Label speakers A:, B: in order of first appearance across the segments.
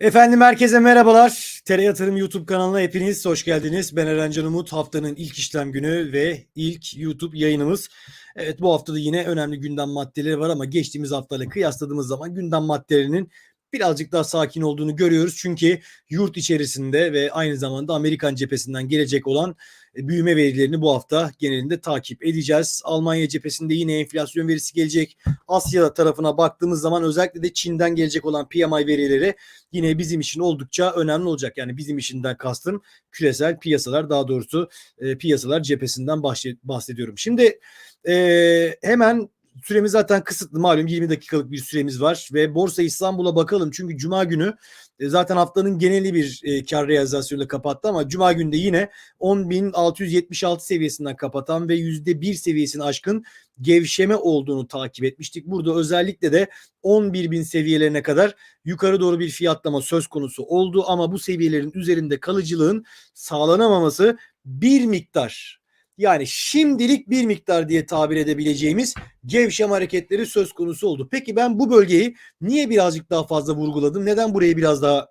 A: Efendim herkese merhabalar. Tele Yatırım YouTube kanalına hepiniz hoş geldiniz. Ben Eren Can Umut. Haftanın ilk işlem günü ve ilk YouTube yayınımız. Evet bu haftada yine önemli gündem maddeleri var ama geçtiğimiz haftayla kıyasladığımız zaman gündem maddelerinin birazcık daha sakin olduğunu görüyoruz. Çünkü yurt içerisinde ve aynı zamanda Amerikan cephesinden gelecek olan büyüme verilerini bu hafta genelinde takip edeceğiz. Almanya cephesinde yine enflasyon verisi gelecek. Asya tarafına baktığımız zaman özellikle de Çin'den gelecek olan PMI verileri yine bizim için oldukça önemli olacak. Yani bizim işinden kastım küresel piyasalar daha doğrusu e, piyasalar cephesinden bahs- bahsediyorum. Şimdi e, hemen süremiz zaten kısıtlı malum 20 dakikalık bir süremiz var ve Borsa İstanbul'a bakalım çünkü cuma günü e, zaten haftanın geneli bir e, kar realizasyonuyla kapattı ama cuma günde yine 10.676 seviyesinden kapatan ve %1 seviyesini aşkın gevşeme olduğunu takip etmiştik. Burada özellikle de 11.000 seviyelerine kadar yukarı doğru bir fiyatlama söz konusu oldu ama bu seviyelerin üzerinde kalıcılığın sağlanamaması bir miktar yani şimdilik bir miktar diye tabir edebileceğimiz gevşeme hareketleri söz konusu oldu. Peki ben bu bölgeyi niye birazcık daha fazla vurguladım? Neden burayı biraz daha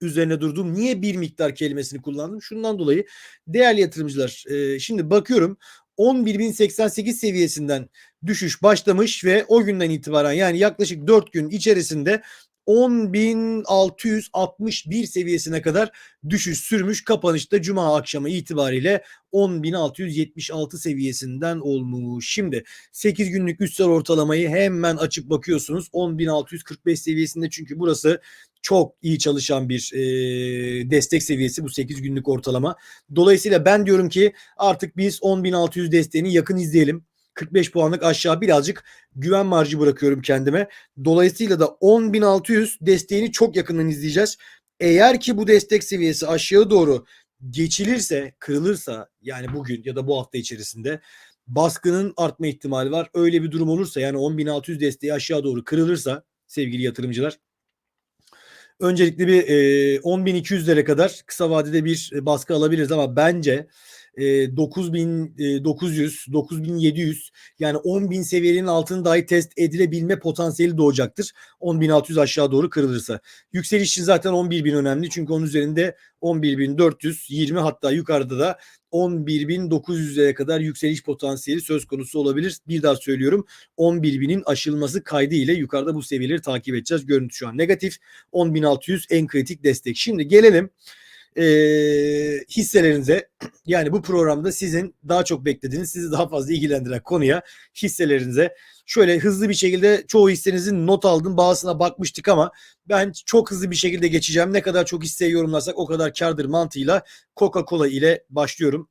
A: üzerine durdum? Niye bir miktar kelimesini kullandım? Şundan dolayı değerli yatırımcılar e, şimdi bakıyorum 11.088 seviyesinden düşüş başlamış ve o günden itibaren yani yaklaşık 4 gün içerisinde 10.661 seviyesine kadar düşüş sürmüş. Kapanışta cuma akşamı itibariyle 10.676 seviyesinden olmuş. Şimdi 8 günlük üstel ortalamayı hemen açıp bakıyorsunuz. 10.645 seviyesinde çünkü burası çok iyi çalışan bir e, destek seviyesi bu 8 günlük ortalama. Dolayısıyla ben diyorum ki artık biz 10.600 desteğini yakın izleyelim. 45 puanlık aşağı birazcık güven marjı bırakıyorum kendime. Dolayısıyla da 10.600 desteğini çok yakından izleyeceğiz. Eğer ki bu destek seviyesi aşağı doğru geçilirse, kırılırsa yani bugün ya da bu hafta içerisinde baskının artma ihtimali var. Öyle bir durum olursa yani 10.600 desteği aşağı doğru kırılırsa sevgili yatırımcılar öncelikle bir e, 10.200'lere kadar kısa vadede bir baskı alabiliriz ama bence e, 9900, 9700 yani 10.000 seviyenin altını dahi test edilebilme potansiyeli doğacaktır. 10.600 aşağı doğru kırılırsa. Yükseliş için zaten 11.000 önemli çünkü onun üzerinde 11.420 hatta yukarıda da 11.900'lere kadar yükseliş potansiyeli söz konusu olabilir. Bir daha söylüyorum 11.000'in aşılması kaydı ile yukarıda bu seviyeleri takip edeceğiz. Görüntü şu an negatif. 10.600 en kritik destek. Şimdi gelelim e, hisselerinize yani bu programda sizin daha çok beklediğiniz sizi daha fazla ilgilendiren konuya hisselerinize şöyle hızlı bir şekilde çoğu hissenizin not aldım bazısına bakmıştık ama ben çok hızlı bir şekilde geçeceğim ne kadar çok hisseyi yorumlarsak o kadar kardır mantığıyla Coca-Cola ile başlıyorum.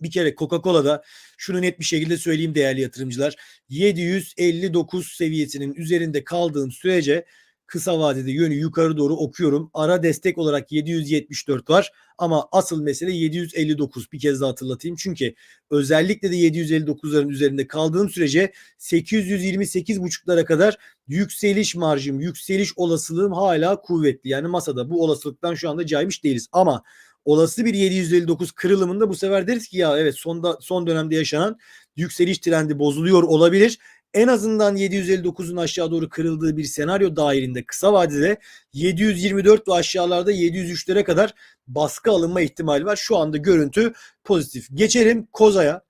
A: Bir kere Coca-Cola'da şunu net bir şekilde söyleyeyim değerli yatırımcılar 759 seviyesinin üzerinde kaldığım sürece kısa vadede yönü yukarı doğru okuyorum. Ara destek olarak 774 var ama asıl mesele 759 bir kez daha hatırlatayım. Çünkü özellikle de 759'ların üzerinde kaldığım sürece 828.5'lara kadar yükseliş marjım, yükseliş olasılığım hala kuvvetli. Yani masada bu olasılıktan şu anda caymış değiliz ama olası bir 759 kırılımında bu sefer deriz ki ya evet sonda son dönemde yaşanan yükseliş trendi bozuluyor olabilir en azından 759'un aşağı doğru kırıldığı bir senaryo dahilinde kısa vadede 724 ve aşağılarda 703'lere kadar baskı alınma ihtimali var. Şu anda görüntü pozitif. Geçelim Koza'ya.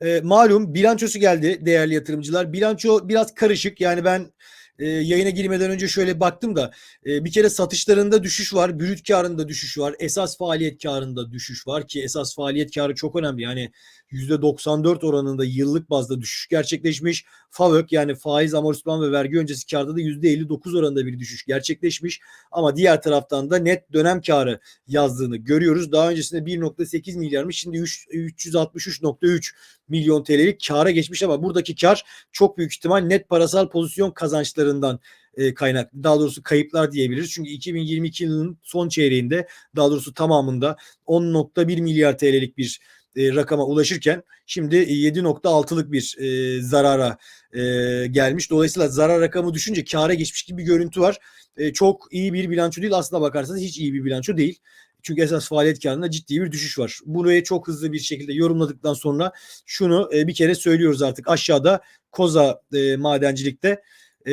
A: E, malum bilançosu geldi değerli yatırımcılar. Bilanço biraz karışık. Yani ben e, yayına girmeden önce şöyle baktım da e, bir kere satışlarında düşüş var, brüt karında düşüş var, esas faaliyet karında düşüş var ki esas faaliyet karı çok önemli. Yani %94 oranında yıllık bazda düşüş gerçekleşmiş. FAVÖK yani faiz amortisman ve vergi öncesi karda da %59 oranında bir düşüş gerçekleşmiş. Ama diğer taraftan da net dönem karı yazdığını görüyoruz. Daha öncesinde 1.8 milyarmış şimdi 363.3 milyon TL'lik kara geçmiş ama buradaki kar çok büyük ihtimal net parasal pozisyon kazançlarından e, kaynak daha doğrusu kayıplar diyebiliriz. Çünkü 2022 yılının son çeyreğinde daha doğrusu tamamında 10.1 milyar TL'lik bir e, rakama ulaşırken şimdi 7.6'lık bir e, zarara e, gelmiş. Dolayısıyla zarar rakamı düşünce kâra geçmiş gibi bir görüntü var. E, çok iyi bir bilanço değil. Aslında bakarsanız hiç iyi bir bilanço değil. Çünkü esas faaliyet karında ciddi bir düşüş var. Burayı çok hızlı bir şekilde yorumladıktan sonra şunu e, bir kere söylüyoruz artık. Aşağıda Koza e, madencilikte e,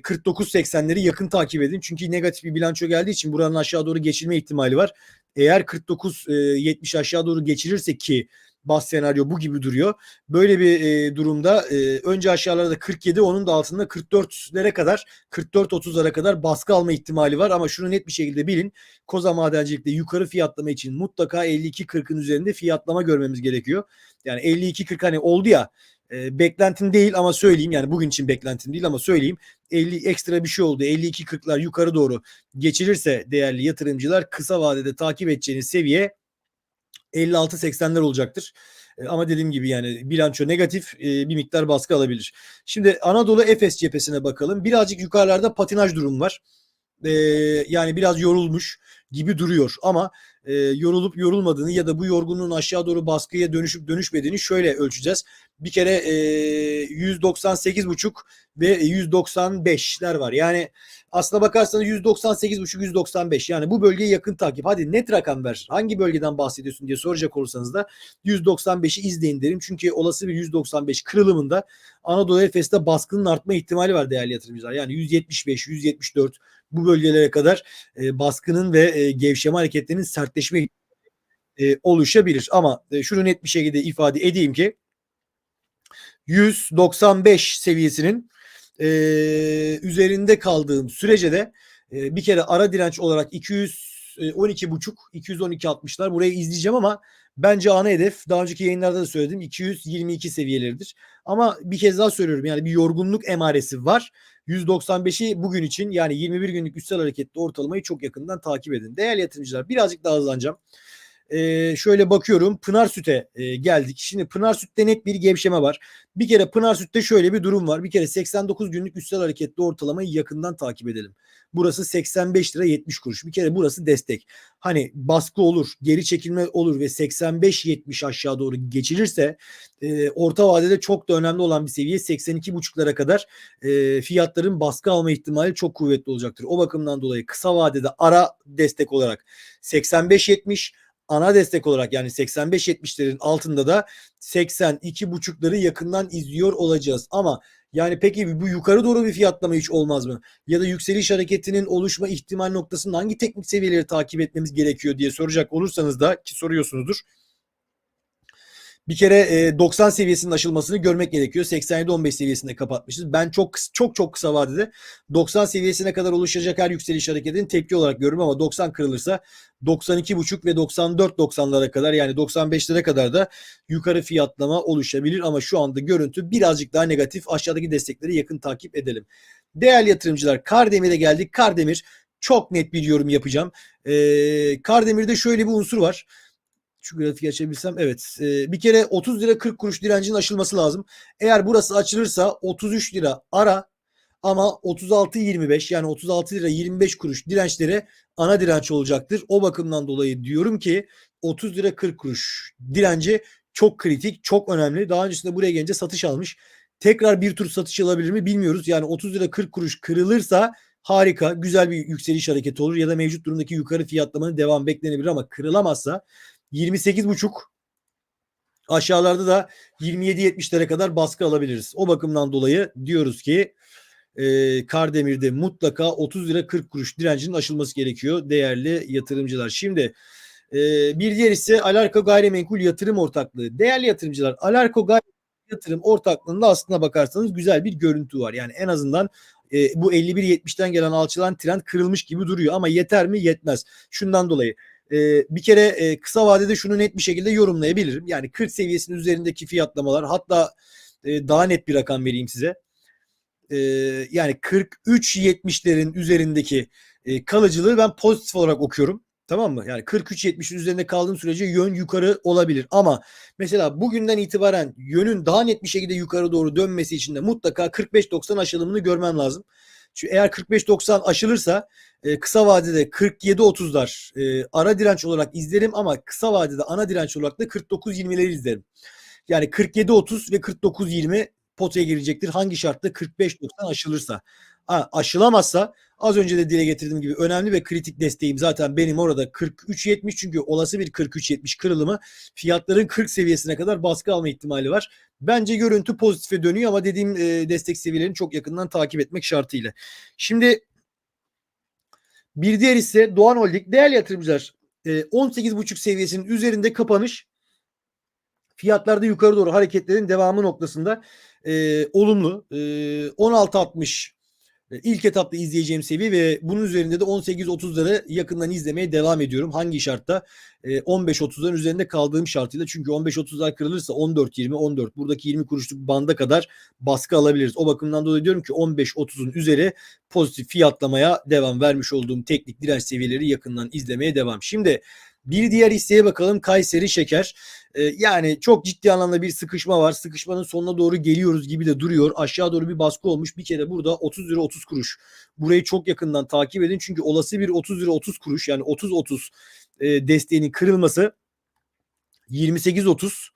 A: 49.80'leri yakın takip edin. Çünkü negatif bir bilanço geldiği için buranın aşağı doğru geçilme ihtimali var. Eğer 49.70 aşağı doğru geçilirse ki bas senaryo bu gibi duruyor. Böyle bir e, durumda e, önce aşağılarda 47 onun da altında 44'lere kadar 44-30'lara kadar baskı alma ihtimali var ama şunu net bir şekilde bilin. Koza madencilikte yukarı fiyatlama için mutlaka 52-40'ın üzerinde fiyatlama görmemiz gerekiyor. Yani 52-40 hani oldu ya e, beklentim değil ama söyleyeyim yani bugün için beklentim değil ama söyleyeyim 50 ekstra bir şey oldu 52-40'lar yukarı doğru geçilirse değerli yatırımcılar kısa vadede takip edeceğiniz seviye 56-80'ler olacaktır. E, ama dediğim gibi yani bilanço negatif e, bir miktar baskı alabilir. Şimdi Anadolu Efes cephesine bakalım. Birazcık yukarılarda patinaj durum var. Yani biraz yorulmuş gibi duruyor ama e, yorulup yorulmadığını ya da bu yorgunluğun aşağı doğru baskıya dönüşüp dönüşmediğini şöyle ölçeceğiz. Bir kere e, 198,5 ve 195'ler var. Yani aslına bakarsanız 198,5 195 yani bu bölgeye yakın takip. Hadi net rakam ver. Hangi bölgeden bahsediyorsun diye soracak olursanız da 195'i izleyin derim. Çünkü olası bir 195 kırılımında Anadolu Efes'te baskının artma ihtimali var değerli yatırımcılar. Yani 175, 174 bu bölgelere kadar e, baskının ve e, gevşeme hareketlerinin sertleşme e, oluşabilir. Ama e, şunu net bir şekilde ifade edeyim ki 195 seviyesinin e, üzerinde kaldığım sürece de e, bir kere ara direnç olarak 212 buçuk 212 60'lar burayı izleyeceğim ama bence ana hedef daha önceki yayınlarda da söyledim 222 seviyeleridir. Ama bir kez daha söylüyorum yani bir yorgunluk emaresi var. 195'i bugün için yani 21 günlük üstel hareketli ortalamayı çok yakından takip edin. Değerli yatırımcılar birazcık daha hızlanacağım. Ee, şöyle bakıyorum Pınar Süt'e e, geldik. Şimdi Pınar Süt'te net bir gevşeme var. Bir kere Pınar Süt'te şöyle bir durum var. Bir kere 89 günlük üstel hareketli ortalamayı yakından takip edelim. Burası 85 lira 70 kuruş. Bir kere burası destek. Hani baskı olur, geri çekilme olur ve 85-70 aşağı doğru geçilirse e, orta vadede çok da önemli olan bir seviye 82,5'lara kadar e, fiyatların baskı alma ihtimali çok kuvvetli olacaktır. O bakımdan dolayı kısa vadede ara destek olarak 85-70 ana destek olarak yani 85-70'lerin altında da 82,5'ları yakından izliyor olacağız. Ama yani peki bu yukarı doğru bir fiyatlama hiç olmaz mı? Ya da yükseliş hareketinin oluşma ihtimal noktasında hangi teknik seviyeleri takip etmemiz gerekiyor diye soracak olursanız da ki soruyorsunuzdur. Bir kere e, 90 seviyesinin aşılmasını görmek gerekiyor. 87-15 seviyesinde kapatmışız. Ben çok çok çok kısa vadede 90 seviyesine kadar oluşacak her yükseliş hareketini tepki olarak görürüm ama 90 kırılırsa 92,5 ve 94-90'lara kadar yani 95'lere kadar da yukarı fiyatlama oluşabilir ama şu anda görüntü birazcık daha negatif. Aşağıdaki destekleri yakın takip edelim. Değerli yatırımcılar Kardemir'e geldik. Kardemir çok net bir yorum yapacağım. Ee, Kardemir'de şöyle bir unsur var. Şu grafiği açabilsem evet. E, bir kere 30 lira 40 kuruş direncinin aşılması lazım. Eğer burası açılırsa 33 lira ara ama 36-25 yani 36 lira 25 kuruş dirençleri ana direnç olacaktır. O bakımdan dolayı diyorum ki 30 lira 40 kuruş direnci çok kritik, çok önemli. Daha öncesinde buraya gelince satış almış. Tekrar bir tur satış alabilir mi bilmiyoruz. Yani 30 lira 40 kuruş kırılırsa harika, güzel bir yükseliş hareketi olur ya da mevcut durumdaki yukarı fiyatlamanın devam beklenebilir ama kırılamazsa 28,5 aşağılarda da 27-70'lere kadar baskı alabiliriz. O bakımdan dolayı diyoruz ki e, Kardemir'de mutlaka 30 lira 40 kuruş direncinin aşılması gerekiyor değerli yatırımcılar. Şimdi e, bir diğer ise Alarko Gayrimenkul Yatırım Ortaklığı. Değerli yatırımcılar Alarko Gayrimenkul Yatırım Ortaklığı'nda aslında bakarsanız güzel bir görüntü var. Yani en azından e, bu 51-70'ten gelen alçalan trend kırılmış gibi duruyor ama yeter mi? Yetmez. Şundan dolayı e, bir kere e, kısa vadede şunu net bir şekilde yorumlayabilirim. Yani 40 seviyesinin üzerindeki fiyatlamalar hatta e, daha net bir rakam vereyim size. E, yani 43-70'lerin üzerindeki e, kalıcılığı ben pozitif olarak okuyorum. Tamam mı? Yani 43-70'in üzerinde kaldığım sürece yön yukarı olabilir. Ama mesela bugünden itibaren yönün daha net bir şekilde yukarı doğru dönmesi için de mutlaka 45-90 aşılımını görmem lazım. Çünkü eğer 45-90 aşılırsa e, kısa vadede 47-30'lar e, ara direnç olarak izlerim ama kısa vadede ana direnç olarak da 49-20'leri izlerim. Yani 47-30 ve 49-20 potaya girecektir. Hangi şartta 45-90 aşılırsa. Ha, aşılamazsa az önce de dile getirdiğim gibi önemli ve kritik desteğim zaten benim orada 43.70 çünkü olası bir 43.70 kırılımı fiyatların 40 seviyesine kadar baskı alma ihtimali var. Bence görüntü pozitife dönüyor ama dediğim e, destek seviyelerini çok yakından takip etmek şartıyla. Şimdi bir diğer ise Doğan Holding değerli yatırımcılar e, 18.5 seviyesinin üzerinde kapanış fiyatlarda yukarı doğru hareketlerin devamı noktasında e, olumlu. E, 16.60 e, ilk etapta izleyeceğim seviye ve bunun üzerinde de 18.30'ları yakından izlemeye devam ediyorum. Hangi şartta? E, 15.30'ların üzerinde kaldığım şartıyla. Çünkü 15.30'lar kırılırsa 14.20 14 buradaki 20 kuruşluk banda kadar baskı alabiliriz. O bakımdan dolayı diyorum ki 15.30'un üzeri pozitif fiyatlamaya devam vermiş olduğum teknik direnç seviyeleri yakından izlemeye devam. Şimdi bir diğer hisseye bakalım Kayseri Şeker. Ee, yani çok ciddi anlamda bir sıkışma var. Sıkışmanın sonuna doğru geliyoruz gibi de duruyor. Aşağı doğru bir baskı olmuş. Bir kere burada 30 lira 30 kuruş. Burayı çok yakından takip edin. Çünkü olası bir 30 lira 30 kuruş yani 30-30 e, desteğinin kırılması 28-30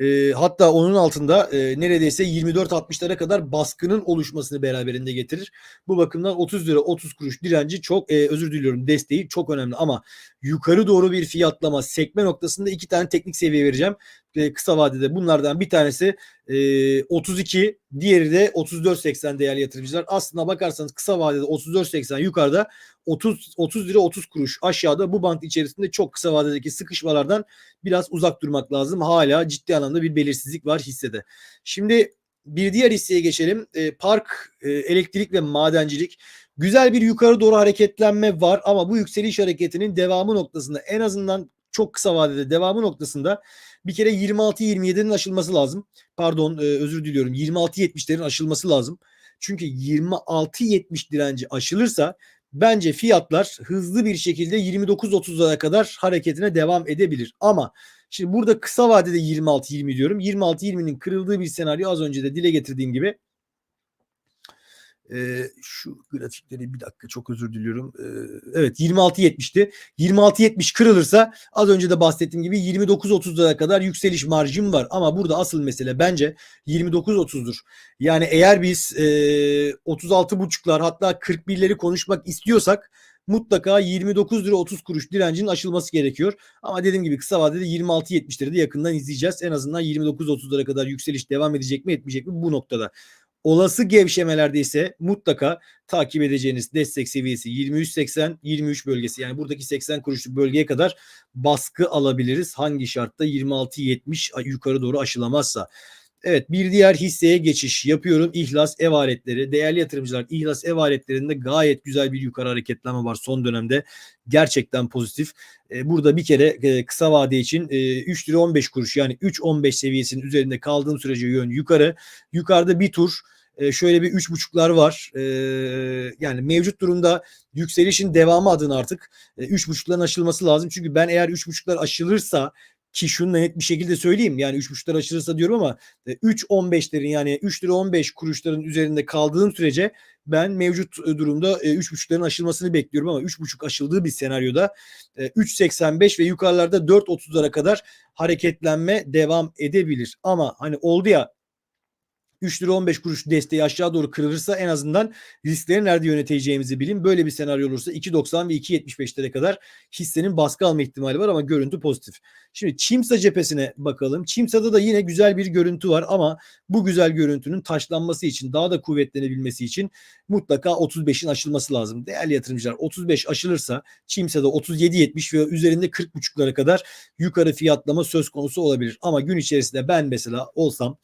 A: e, hatta onun altında e, neredeyse 24-60'lara kadar baskının oluşmasını beraberinde getirir. Bu bakımdan 30 lira 30 kuruş direnci çok e, özür diliyorum desteği çok önemli ama yukarı doğru bir fiyatlama sekme noktasında iki tane teknik seviye vereceğim. E, kısa vadede bunlardan bir tanesi e, 32 diğeri de 34.80 değerli yatırımcılar. Aslına bakarsanız kısa vadede 34.80 yukarıda 30 30 lira 30 kuruş aşağıda bu bant içerisinde çok kısa vadedeki sıkışmalardan biraz uzak durmak lazım. Hala ciddi anlamda bir belirsizlik var hissede. Şimdi bir diğer hisseye geçelim. E, park, e, elektrik ve madencilik. Güzel bir yukarı doğru hareketlenme var ama bu yükseliş hareketinin devamı noktasında en azından çok kısa vadede devamı noktasında bir kere 26-27'nin aşılması lazım. Pardon e, özür diliyorum 26-70'lerin aşılması lazım. Çünkü 26-70 direnci aşılırsa bence fiyatlar hızlı bir şekilde 29-30'lara kadar hareketine devam edebilir. Ama şimdi burada kısa vadede 26-20 diyorum. 26-20'nin kırıldığı bir senaryo az önce de dile getirdiğim gibi ee, şu grafikleri bir dakika çok özür diliyorum. Ee, evet 26.70'ti. 26.70 kırılırsa az önce de bahsettiğim gibi 29.30'lara kadar yükseliş marjım var. Ama burada asıl mesele bence 29.30'dur. Yani eğer biz e, 36.5'lar hatta 41'leri konuşmak istiyorsak mutlaka 29 lira 30 kuruş direncinin aşılması gerekiyor. Ama dediğim gibi kısa vadede 26.70'leri de yakından izleyeceğiz. En azından 29.30'lara kadar yükseliş devam edecek mi etmeyecek mi bu noktada. Olası gevşemelerde ise mutlaka takip edeceğiniz destek seviyesi 23.80-23 bölgesi. Yani buradaki 80 kuruşluk bölgeye kadar baskı alabiliriz. Hangi şartta 26.70 yukarı doğru aşılamazsa. Evet bir diğer hisseye geçiş yapıyorum. İhlas ev aletleri. Değerli yatırımcılar İhlas ev aletlerinde gayet güzel bir yukarı hareketlenme var son dönemde. Gerçekten pozitif. E, burada bir kere e, kısa vade için 3 lira 15 kuruş yani 3.15 seviyesinin üzerinde kaldığım sürece yön yukarı. Yukarıda bir tur e, şöyle bir üç buçuklar var. yani mevcut durumda yükselişin devamı adına artık üç buçukların aşılması lazım. Çünkü ben eğer üç buçuklar aşılırsa ki şunu net bir şekilde söyleyeyim yani 3.5'lar aşırırsa diyorum ama 3.15'lerin yani 3 lira 15 kuruşların üzerinde kaldığım sürece ben mevcut durumda 3.5'ların aşılmasını bekliyorum ama 3.5 aşıldığı bir senaryoda 3.85 ve yukarılarda 4.30'lara kadar hareketlenme devam edebilir. Ama hani oldu ya 3 lira 15 kuruş desteği aşağı doğru kırılırsa en azından riskleri nerede yöneteceğimizi bilin. Böyle bir senaryo olursa 2.90 ve 2.75'lere kadar hissenin baskı alma ihtimali var ama görüntü pozitif. Şimdi Çimsa cephesine bakalım. Çimsa'da da yine güzel bir görüntü var ama bu güzel görüntünün taşlanması için daha da kuvvetlenebilmesi için mutlaka 35'in aşılması lazım. Değerli yatırımcılar 35 aşılırsa Çimsa'da 37.70 ve üzerinde 40.5'lara kadar yukarı fiyatlama söz konusu olabilir. Ama gün içerisinde ben mesela olsam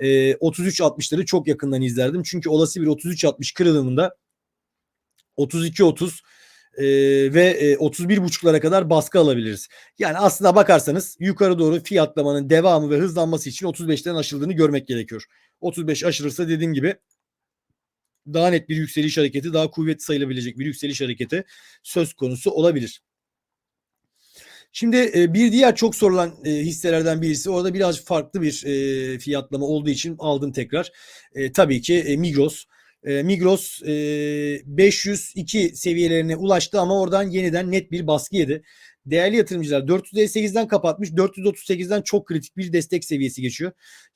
A: e, 33-60'ları çok yakından izlerdim. Çünkü olası bir 33-60 kırılımında 32-30 e, ve e, 31.5'lara kadar baskı alabiliriz. Yani aslında bakarsanız yukarı doğru fiyatlamanın devamı ve hızlanması için 35'ten aşıldığını görmek gerekiyor. 35 aşılırsa dediğim gibi daha net bir yükseliş hareketi, daha kuvvetli sayılabilecek bir yükseliş hareketi söz konusu olabilir. Şimdi e, bir diğer çok sorulan e, hisselerden birisi orada biraz farklı bir e, fiyatlama olduğu için aldım tekrar. Tabii ki Migros. Migros e, 502 seviyelerine ulaştı ama oradan yeniden net bir baskı yedi. Değerli yatırımcılar 458'den kapatmış. 438'den çok kritik bir destek seviyesi geçiyor.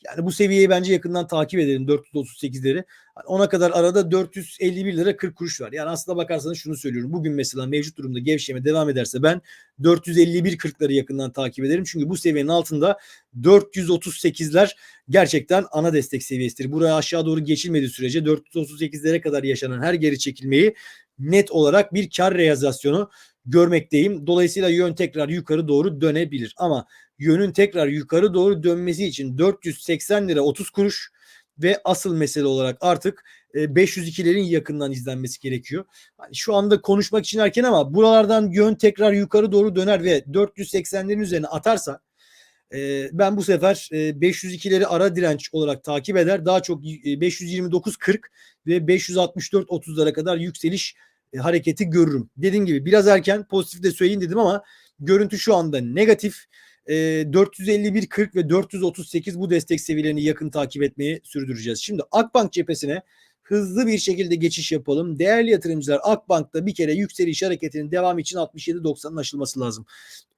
A: Yani bu seviyeyi bence yakından takip edelim 438'leri. Ona kadar arada 451 lira 40 kuruş var. Yani aslında bakarsanız şunu söylüyorum. Bugün mesela mevcut durumda gevşeme devam ederse ben 451 40'ları yakından takip ederim. Çünkü bu seviyenin altında 438'ler gerçekten ana destek seviyesidir. Buraya aşağı doğru geçilmediği sürece 438'lere kadar yaşanan her geri çekilmeyi net olarak bir kar realizasyonu görmekteyim. Dolayısıyla yön tekrar yukarı doğru dönebilir. Ama yönün tekrar yukarı doğru dönmesi için 480 lira 30 kuruş ve asıl mesele olarak artık 502'lerin yakından izlenmesi gerekiyor. Hani şu anda konuşmak için erken ama buralardan yön tekrar yukarı doğru döner ve 480'lerin üzerine atarsa e, ben bu sefer 502'leri ara direnç olarak takip eder. Daha çok 529.40 ve 564.30'lara kadar yükseliş e, hareketi görürüm. Dediğim gibi biraz erken pozitif de söyleyeyim dedim ama görüntü şu anda negatif. E, 451.40 ve 438 bu destek seviyelerini yakın takip etmeyi sürdüreceğiz. Şimdi Akbank cephesine hızlı bir şekilde geçiş yapalım. Değerli yatırımcılar Akbank'ta bir kere yükseliş hareketinin devamı için 67.90'ın aşılması lazım.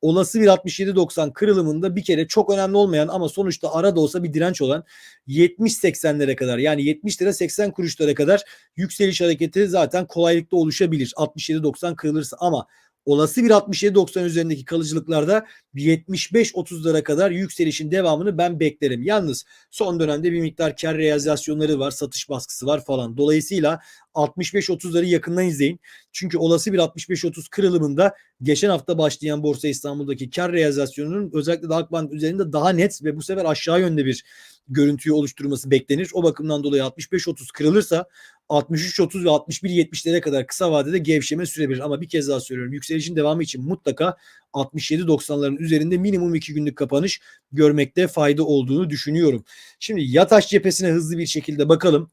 A: Olası bir 67.90 kırılımında bir kere çok önemli olmayan ama sonuçta ara da olsa bir direnç olan 70-80'lere kadar yani 70 lira 80 kuruşlara kadar yükseliş hareketi zaten kolaylıkla oluşabilir. 67.90 kırılırsa ama olası bir 67-90 üzerindeki kalıcılıklarda 75-30'lara kadar yükselişin devamını ben beklerim. Yalnız son dönemde bir miktar kar realizasyonları var, satış baskısı var falan. Dolayısıyla 65-30'ları yakından izleyin. Çünkü olası bir 65-30 kırılımında geçen hafta başlayan Borsa İstanbul'daki kar realizasyonunun özellikle de Akbank üzerinde daha net ve bu sefer aşağı yönde bir görüntüyü oluşturması beklenir. O bakımdan dolayı 65-30 kırılırsa 63-30 ve 61-70'lere kadar kısa vadede gevşeme sürebilir. Ama bir kez daha söylüyorum yükselişin devamı için mutlaka 67-90'ların üzerinde minimum 2 günlük kapanış görmekte fayda olduğunu düşünüyorum. Şimdi Yataş cephesine hızlı bir şekilde bakalım.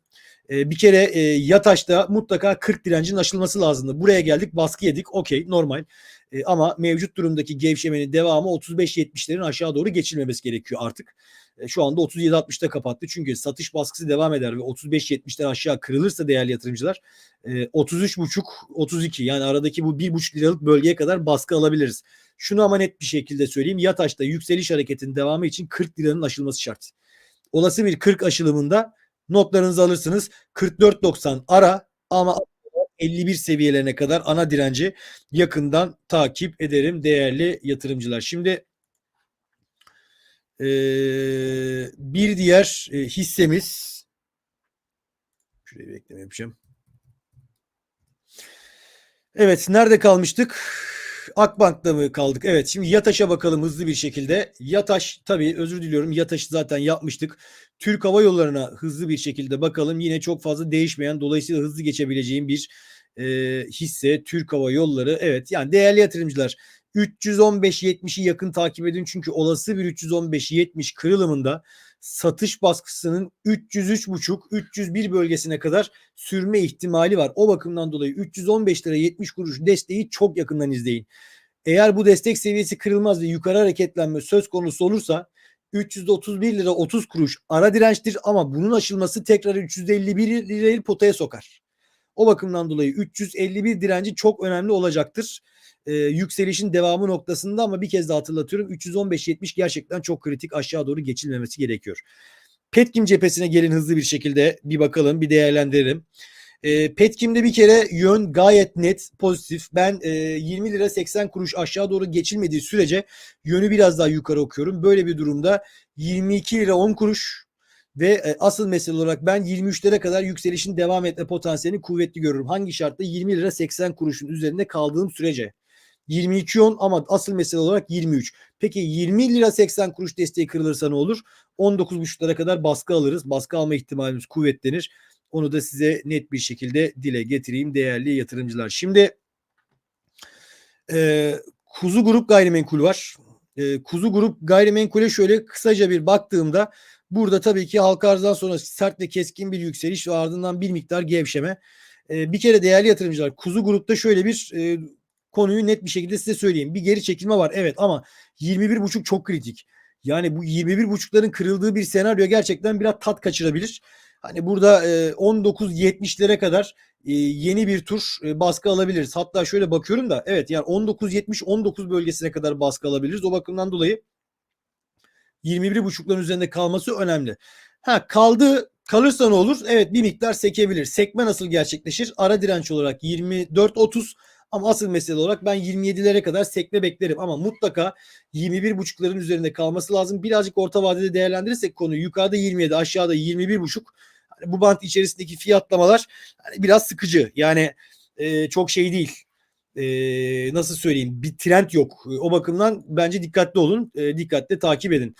A: Ee, bir kere e, Yataş'ta mutlaka 40 direncin aşılması lazımdı. Buraya geldik baskı yedik okey normal. E, ama mevcut durumdaki gevşemenin devamı 35-70'lerin aşağı doğru geçilmemesi gerekiyor artık. E, şu anda 37-60'ta kapattı. Çünkü satış baskısı devam eder ve 35-70'ler aşağı kırılırsa değerli yatırımcılar e, 33,5-32 yani aradaki bu 1,5 liralık bölgeye kadar baskı alabiliriz. Şunu ama net bir şekilde söyleyeyim. Yataş'ta yükseliş hareketinin devamı için 40 liranın aşılması şart. Olası bir 40 aşılımında notlarınızı alırsınız. 44.90 ara ama 51 seviyelerine kadar ana direnci yakından takip ederim değerli yatırımcılar. Şimdi ee, bir diğer e, hissemiz şuraya bir ekleme. Evet nerede kalmıştık? Akbank'ta mı kaldık? Evet şimdi Yataş'a bakalım hızlı bir şekilde. Yataş tabii özür diliyorum Yataş'ı zaten yapmıştık. Türk Hava Yolları'na hızlı bir şekilde bakalım. Yine çok fazla değişmeyen dolayısıyla hızlı geçebileceğim bir e, hisse Türk Hava Yolları. Evet yani değerli yatırımcılar 315-70'i yakın takip edin çünkü olası bir 315-70 kırılımında satış baskısının 303.5-301 bölgesine kadar sürme ihtimali var. O bakımdan dolayı 315 lira 70 kuruş desteği çok yakından izleyin. Eğer bu destek seviyesi kırılmaz ve yukarı hareketlenme söz konusu olursa 331 lira 30 kuruş ara dirençtir ama bunun aşılması tekrar 351 lirayı potaya sokar. O bakımdan dolayı 351 direnci çok önemli olacaktır e, yükselişin devamı noktasında ama bir kez daha hatırlatıyorum 315-70 gerçekten çok kritik aşağı doğru geçilmemesi gerekiyor. Petkim cephesine gelin hızlı bir şekilde bir bakalım bir değerlendirelim. E, Petkim'de bir kere yön gayet net pozitif. Ben e, 20 lira 80 kuruş aşağı doğru geçilmediği sürece yönü biraz daha yukarı okuyorum. Böyle bir durumda 22 lira 10 kuruş ve e, asıl mesele olarak ben 23'lere kadar yükselişin devam etme potansiyelini kuvvetli görürüm. Hangi şartta? 20 lira 80 kuruşun üzerinde kaldığım sürece. 22.10 ama asıl mesele olarak 23. Peki 20 lira 80 kuruş desteği kırılırsa ne olur? 19.5'lara kadar baskı alırız. Baskı alma ihtimalimiz kuvvetlenir. Onu da size net bir şekilde dile getireyim değerli yatırımcılar. Şimdi e, Kuzu Grup gayrimenkul var. E, Kuzu Grup gayrimenkule şöyle kısaca bir baktığımda burada tabii ki halka arzdan sonra sert ve keskin bir yükseliş ve ardından bir miktar gevşeme. E, bir kere değerli yatırımcılar Kuzu Grup'ta şöyle bir e, konuyu net bir şekilde size söyleyeyim. Bir geri çekilme var evet ama 21.5 çok kritik. Yani bu 21.5'ların kırıldığı bir senaryo gerçekten biraz tat kaçırabilir. Hani burada e, 19.70'lere kadar e, yeni bir tur e, baskı alabiliriz. Hatta şöyle bakıyorum da evet yani 19.70-19 bölgesine kadar baskı alabiliriz. O bakımdan dolayı 21.5'ların üzerinde kalması önemli. Ha kaldı kalırsa ne olur? Evet bir miktar sekebilir. Sekme nasıl gerçekleşir? Ara direnç olarak 24.30 ama asıl mesele olarak ben 27'lere kadar sekme beklerim ama mutlaka 21.5'ların üzerinde kalması lazım. Birazcık orta vadede değerlendirirsek konuyu yukarıda 27 aşağıda 21.5 hani bu bant içerisindeki fiyatlamalar biraz sıkıcı. Yani e, çok şey değil. E, nasıl söyleyeyim bir trend yok. O bakımdan bence dikkatli olun. E, dikkatle takip edin.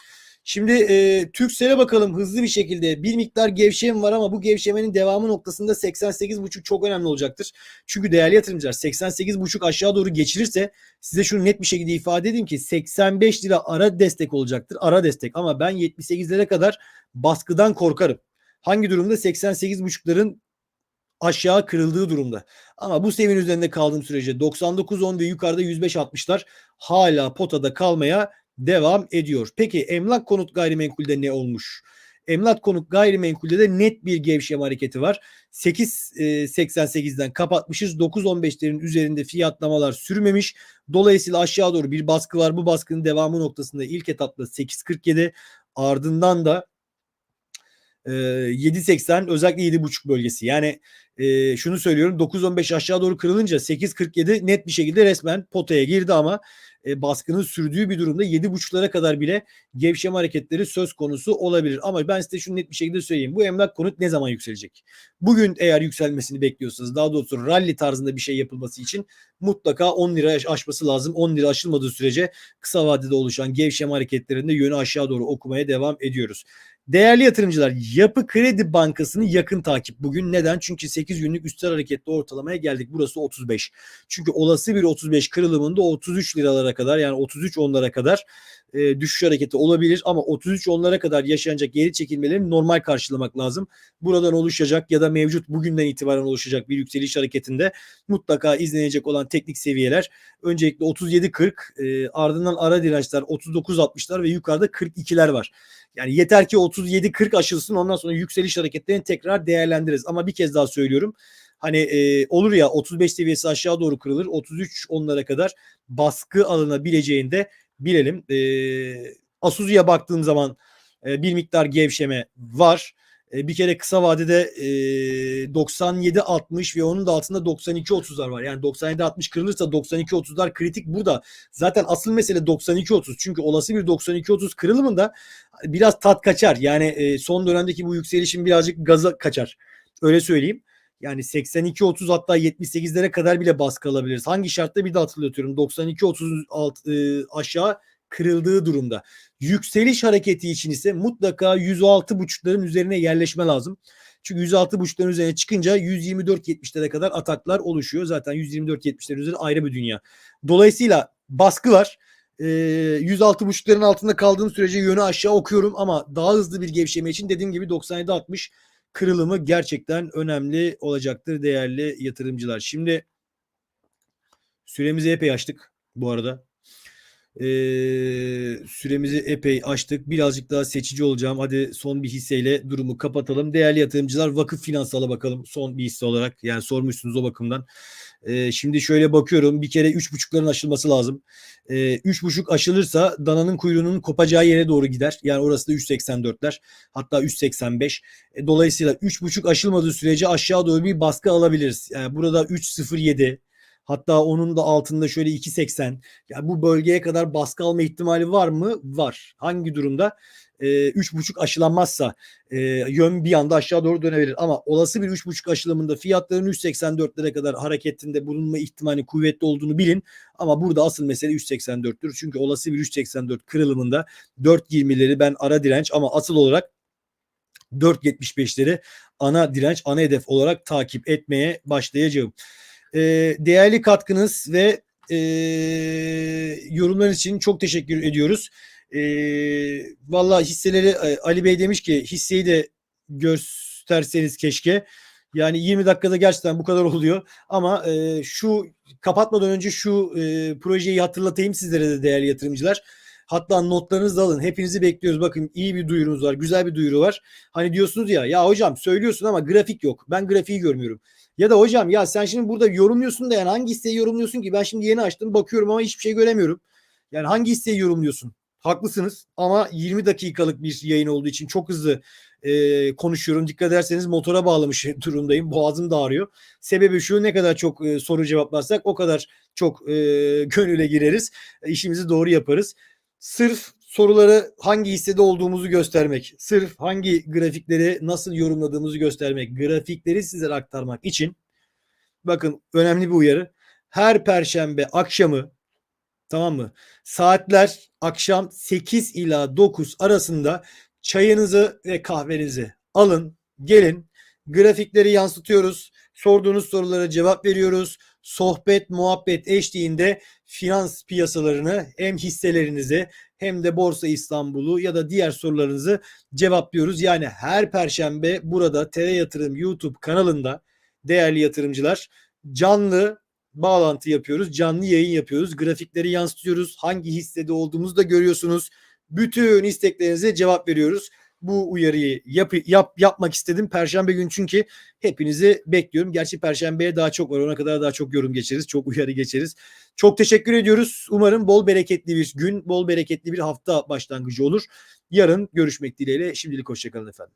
A: Şimdi e, Türksel'e bakalım hızlı bir şekilde. Bir miktar gevşeme var ama bu gevşemenin devamı noktasında 88.5 çok önemli olacaktır. Çünkü değerli yatırımcılar 88.5 aşağı doğru geçirirse size şunu net bir şekilde ifade edeyim ki 85 lira ara destek olacaktır. Ara destek ama ben 78'lere kadar baskıdan korkarım. Hangi durumda? 88.5'ların aşağı kırıldığı durumda. Ama bu seviyenin üzerinde kaldığım sürece 99.10 ve yukarıda 105.60'lar hala potada kalmaya devam ediyor. Peki emlak konut gayrimenkulde ne olmuş? Emlak konut gayrimenkulde de net bir gevşeme hareketi var. 8.88'den kapatmışız. 9.15'lerin üzerinde fiyatlamalar sürmemiş. Dolayısıyla aşağı doğru bir baskı var. Bu baskının devamı noktasında ilk etapta 8.47 ardından da 7.80 özellikle 7.5 bölgesi. Yani e, şunu söylüyorum 9.15 aşağı doğru kırılınca 8.47 net bir şekilde resmen potaya girdi ama e, baskının sürdüğü bir durumda 7.5'lara kadar bile gevşeme hareketleri söz konusu olabilir. Ama ben size şunu net bir şekilde söyleyeyim. Bu emlak konut ne zaman yükselecek? Bugün eğer yükselmesini bekliyorsanız daha doğrusu rally tarzında bir şey yapılması için mutlaka 10 lira aşması lazım. 10 lira aşılmadığı sürece kısa vadede oluşan gevşeme hareketlerinde yönü aşağı doğru okumaya devam ediyoruz. Değerli yatırımcılar Yapı Kredi Bankası'nı yakın takip bugün. Neden? Çünkü 8 günlük üstel hareketli ortalamaya geldik. Burası 35. Çünkü olası bir 35 kırılımında 33 liralara kadar yani 33 onlara kadar e, düşüş hareketi olabilir ama 33 onlara kadar yaşanacak geri çekilmeleri normal karşılamak lazım. Buradan oluşacak ya da mevcut bugünden itibaren oluşacak bir yükseliş hareketinde mutlaka izlenecek olan teknik seviyeler öncelikle 37.40 e, ardından ara dirençler 39.60'lar ve yukarıda 42'ler var. Yani yeter ki 37-40 aşılsın ondan sonra yükseliş hareketlerini tekrar değerlendiririz. Ama bir kez daha söylüyorum. Hani e, olur ya 35 seviyesi aşağı doğru kırılır. 33 onlara kadar baskı alınabileceğini de bilelim. E, Asuzu'ya baktığım zaman e, bir miktar gevşeme var. E, bir kere kısa vadede e, 97-60 ve onun da altında 92-30'lar var. Yani 97-60 kırılırsa 92-30'lar kritik burada. Zaten asıl mesele 92-30. Çünkü olası bir 92-30 kırılımında biraz tat kaçar. Yani e, son dönemdeki bu yükselişin birazcık gaza kaçar. Öyle söyleyeyim. Yani 82-30 hatta 78'lere kadar bile baskı alabiliriz. Hangi şartta bir de hatırlatıyorum. 92-30 e, aşağı kırıldığı durumda. Yükseliş hareketi için ise mutlaka 106.5'ların üzerine yerleşme lazım. Çünkü 106.5'ların üzerine çıkınca 124.70'lere kadar ataklar oluşuyor. Zaten 124.70'lerin üzeri ayrı bir dünya. Dolayısıyla baskı var. E, 106.5'ların altında kaldığım sürece yönü aşağı okuyorum ama daha hızlı bir gevşeme için dediğim gibi 97.60 kırılımı gerçekten önemli olacaktır değerli yatırımcılar. Şimdi süremizi epey açtık bu arada. Ee, süremizi epey açtık. Birazcık daha seçici olacağım. Hadi son bir hisseyle durumu kapatalım. Değerli yatırımcılar vakıf finansala bakalım son bir hisse olarak. Yani sormuşsunuz o bakımdan. Ee, şimdi şöyle bakıyorum. Bir kere 3.5'ların aşılması lazım. Ee, 3.5 aşılırsa dananın kuyruğunun kopacağı yere doğru gider. Yani orası da 3.84'ler. Hatta 3.85. E, dolayısıyla 3.5 aşılmadığı sürece aşağı doğru bir baskı alabiliriz. Yani burada 3.07 Hatta onun da altında şöyle 2.80. Yani bu bölgeye kadar baskı alma ihtimali var mı? Var. Hangi durumda? E, 3.5 aşılanmazsa e, yön bir anda aşağı doğru dönebilir. Ama olası bir 3.5 aşılımında fiyatların 3.84'lere kadar hareketinde bulunma ihtimali kuvvetli olduğunu bilin. Ama burada asıl mesele 3.84'tür. Çünkü olası bir 3.84 kırılımında 4.20'leri ben ara direnç ama asıl olarak 4.75'leri ana direnç, ana hedef olarak takip etmeye başlayacağım e, değerli katkınız ve e, yorumlar için çok teşekkür ediyoruz. E, vallahi hisseleri Ali Bey demiş ki hisseyi de gösterseniz keşke. Yani 20 dakikada gerçekten bu kadar oluyor. Ama e, şu kapatmadan önce şu e, projeyi hatırlatayım sizlere de değerli yatırımcılar. Hatta notlarınızı alın. Hepinizi bekliyoruz. Bakın iyi bir duyurumuz var. Güzel bir duyuru var. Hani diyorsunuz ya ya hocam söylüyorsun ama grafik yok. Ben grafiği görmüyorum. Ya da hocam ya sen şimdi burada yorumluyorsun da yani hangi hisseyi yorumluyorsun ki? Ben şimdi yeni açtım bakıyorum ama hiçbir şey göremiyorum. Yani hangi hisseyi yorumluyorsun? Haklısınız ama 20 dakikalık bir yayın olduğu için çok hızlı e, konuşuyorum. Dikkat ederseniz motora bağlamış durumdayım. Boğazım da ağrıyor. Sebebi şu ne kadar çok e, soru cevaplarsak o kadar çok e, gönüle gireriz. E, işimizi doğru yaparız. Sırf soruları hangi hissede olduğumuzu göstermek, sırf hangi grafikleri nasıl yorumladığımızı göstermek, grafikleri sizlere aktarmak için bakın önemli bir uyarı. Her perşembe akşamı tamam mı? Saatler akşam 8 ila 9 arasında çayınızı ve kahvenizi alın, gelin. Grafikleri yansıtıyoruz. Sorduğunuz sorulara cevap veriyoruz. Sohbet, muhabbet eşliğinde finans piyasalarını hem hisselerinizi hem de Borsa İstanbul'u ya da diğer sorularınızı cevaplıyoruz. Yani her perşembe burada TR Yatırım YouTube kanalında değerli yatırımcılar canlı bağlantı yapıyoruz. Canlı yayın yapıyoruz. Grafikleri yansıtıyoruz. Hangi hissede olduğumuzu da görüyorsunuz. Bütün isteklerinize cevap veriyoruz. Bu uyarıyı yap, yap, yapmak istedim. Perşembe günü çünkü hepinizi bekliyorum. Gerçi Perşembeye daha çok var. Ona kadar daha çok yorum geçeriz. Çok uyarı geçeriz. Çok teşekkür ediyoruz. Umarım bol bereketli bir gün, bol bereketli bir hafta başlangıcı olur. Yarın görüşmek dileğiyle. Şimdilik hoşçakalın efendim.